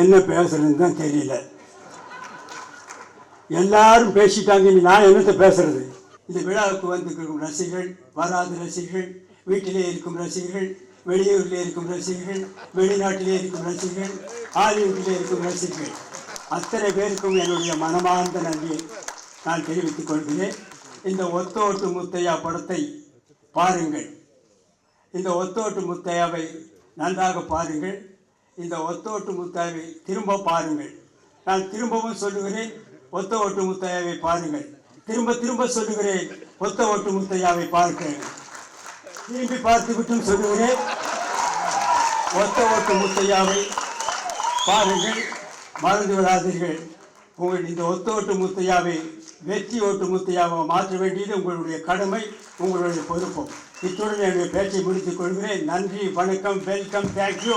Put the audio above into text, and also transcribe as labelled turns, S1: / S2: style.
S1: என்ன பேசுறதுன்னு தான் தெரியல. எல்லாரும் பேசிட்டாங்க இனி நான் என்னத்தை பேசுறது? இந்த விழாவுக்கு வந்திருக்கும் ரசிகர்கள் வராத ரசிகர்கள் வீட்டிலே இருக்கும் ரசிகர்கள் வெளியூரில் இருக்கும் ரசிகர்கள் வெளிநாட்டிலே இருக்கும் ரசிகர்கள் ஹாலிவுட்டிலே இருக்கும் ரசிகர்கள். அத்தனை பேருக்கும் என்னுடைய மனமார்ந்த நன்றியை நான் தெரிவித்துக் கொள்கிறேன். இந்த ஒத்தோட்டு முத்தையா படத்தை பாருங்கள். இந்த ஒத்தோட்டு முத்தையாவை நன்றாக பாருங்கள். இந்த ஒத்தோட்டு முத்தையாவை திரும்ப பாருங்கள். நான் திரும்பவும் சொல்லுகிறேன் ஒத்த ஓட்டு முத்தையாவை பாருங்கள். திரும்ப திரும்ப சொல்லுகிறேன் ஒத்த ஓட்டு முத்தையாவை பார்க்கிறேன். திரும்பி பார்த்து விட்டும் சொல்லுகிறேன் ஒத்த ஓட்டு முத்தையாவை பாருங்கள் மறந்து விடாதீர்கள். உங்கள் இந்த ஒத்த ஓட்டு முத்தையாவை வெற்றி ஓட்டு முத்தையாவை மாற்ற வேண்டியது உங்களுடைய கடமை உங்களுடைய பொறுப்பும் இத்துடன் என்னுடைய பேச்சை முடித்துக் கொள்கிறேன். நன்றி வணக்கம் வெல்கம் தேங்க்யூ